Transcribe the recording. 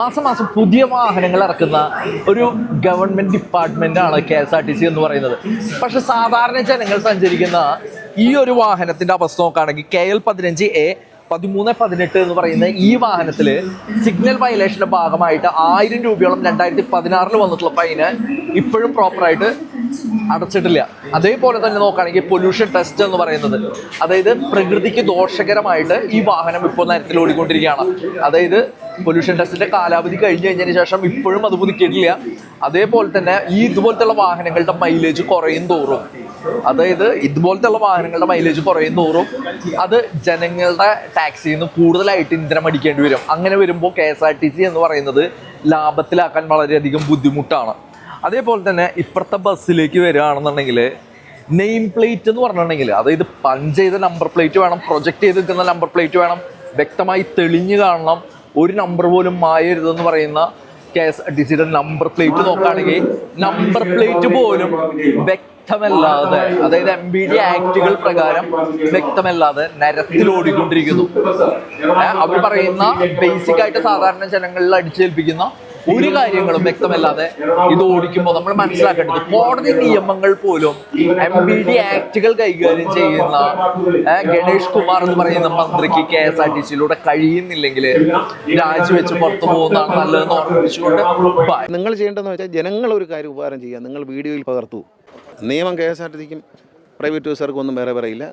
മാസം മാസം പുതിയ വാഹനങ്ങൾ ഇറക്കുന്ന ഒരു ഗവൺമെന്റ് ഡിപ്പാർട്ട്മെന്റ് ആണ് K S R T C എന്ന് പറയുന്നത്. പക്ഷെ സാധാരണ ജനങ്ങൾ സഞ്ചരിക്കുന്ന ഈ ഒരു വാഹനത്തിന്റെ അവസ്ഥ നോക്കുകയാണെങ്കിൽ കെ എൽ പതിനഞ്ച് എ പതിമൂന്ന് പതിനെട്ട് എന്ന് പറയുന്ന ഈ വാഹനത്തിൽ സിഗ്നൽ വയലേഷന്റെ ഭാഗമായിട്ട് ആയിരം രൂപയോളം രണ്ടായിരത്തി പതിനാറിൽ വന്നിട്ടുള്ള ഫൈന് ഇപ്പോഴും പ്രോപ്പറായിട്ട് അടച്ചിട്ടില്ല. അതേപോലെ തന്നെ നോക്കുകയാണെങ്കിൽ പൊല്യൂഷൻ ടെസ്റ്റ് എന്ന് പറയുന്നത്. അതായത് പ്രകൃതിക്ക് ദോഷകരമായിട്ട് ഈ വാഹനം ഇപ്പോൾ നേരത്തിൽ ഓടിക്കൊണ്ടിരിക്കുകയാണ്. അതായത് പൊല്യൂഷൻ ടെസ്റ്റിന്റെ കാലാവധി കഴിഞ്ഞു കഴിഞ്ഞതിന് ശേഷം ഇപ്പോഴും അത് പുതുക്കിയിട്ടില്ല. അതേപോലെ തന്നെ ഈ ഇതുപോലത്തെ വാഹനങ്ങളുടെ മൈലേജ് കുറയും തോറും. അതായത് ഇതുപോലത്തെ വാഹനങ്ങളുടെ മൈലേജ് കുറയും തോറും അത് ജനങ്ങളുടെ ടാക്സിയിൽ നിന്ന് കൂടുതലായിട്ട് ഇന്ധനം അടിക്കേണ്ടി വരും. അങ്ങനെ വരുമ്പോൾ K S R T C എന്ന് പറയുന്നത് ലാഭത്തിലാക്കാൻ വളരെയധികം ബുദ്ധിമുട്ടാണ്. അതേപോലെ തന്നെ ഇപ്പുറത്തെ ബസ്സിലേക്ക് വരികയാണെന്നുണ്ടെങ്കിൽ നെയിം പ്ലേറ്റ് എന്ന് പറഞ്ഞിട്ടുണ്ടെങ്കിൽ അതായത് പഞ്ച് ചെയ്ത നമ്പർ പ്ലേറ്റ് വേണം പ്രൊജക്റ്റ് ചെയ്ത് നിൽക്കുന്ന നമ്പർ പ്ലേറ്റ് വേണം വ്യക്തമായി തെളിഞ്ഞു കാണണം ഒരു നമ്പർ പോലും മായരുതെന്ന് പറയുന്ന കെ എസ് സിയുടെ നമ്പർ പ്ലേറ്റ് നോക്കുകയാണെങ്കിൽ നമ്പർ പ്ലേറ്റ് പോലും വ്യക്തമല്ലാതെ അതായത് എം ബി ഡി ആക്ടുകൾ പ്രകാരം വ്യക്തമല്ലാതെ നരത്തിൽ ഓടിക്കൊണ്ടിരിക്കുന്നു. അവർ പറയുന്ന ബേസിക് ആയിട്ട് സാധാരണ ജനങ്ങളിൽ അടിച്ചേൽപ്പിക്കുന്ന ഒരു കാര്യങ്ങളും വ്യക്തമല്ലാതെ ഇത് ഓടിക്കുമ്പോൾ നമ്മൾ മനസ്സിലാക്കേണ്ടത് കോടതി നിയമങ്ങൾ പോലും എം ബി ഡി ആക്ടുകൾ കൈകാര്യം ചെയ്യുന്ന ഗണേഷ് കുമാർ എന്ന് പറയുന്ന മന്ത്രിക്ക് കെ എസ് ആർ ടി സിയിലൂടെ കഴിയുന്നില്ലെങ്കിൽ രാജിവെച്ച് പുറത്തു പോകുന്നതാണ് നല്ലതെന്ന് ഓർമ്മിപ്പിച്ചുകൊണ്ട് നിങ്ങൾ ചെയ്യേണ്ടതെന്ന് വെച്ചാൽ ജനങ്ങൾ ഒരു കാര്യം ഉപകാരം ചെയ്യുക നിങ്ങൾ വീഡിയോയിൽ പകർത്തു. നിയമം കെ എസ് ആർ ടി സിക്കും പ്രൈവറ്റ് ബസ്സുകാർക്കും ഒന്നും വേറെ പറയില്ല.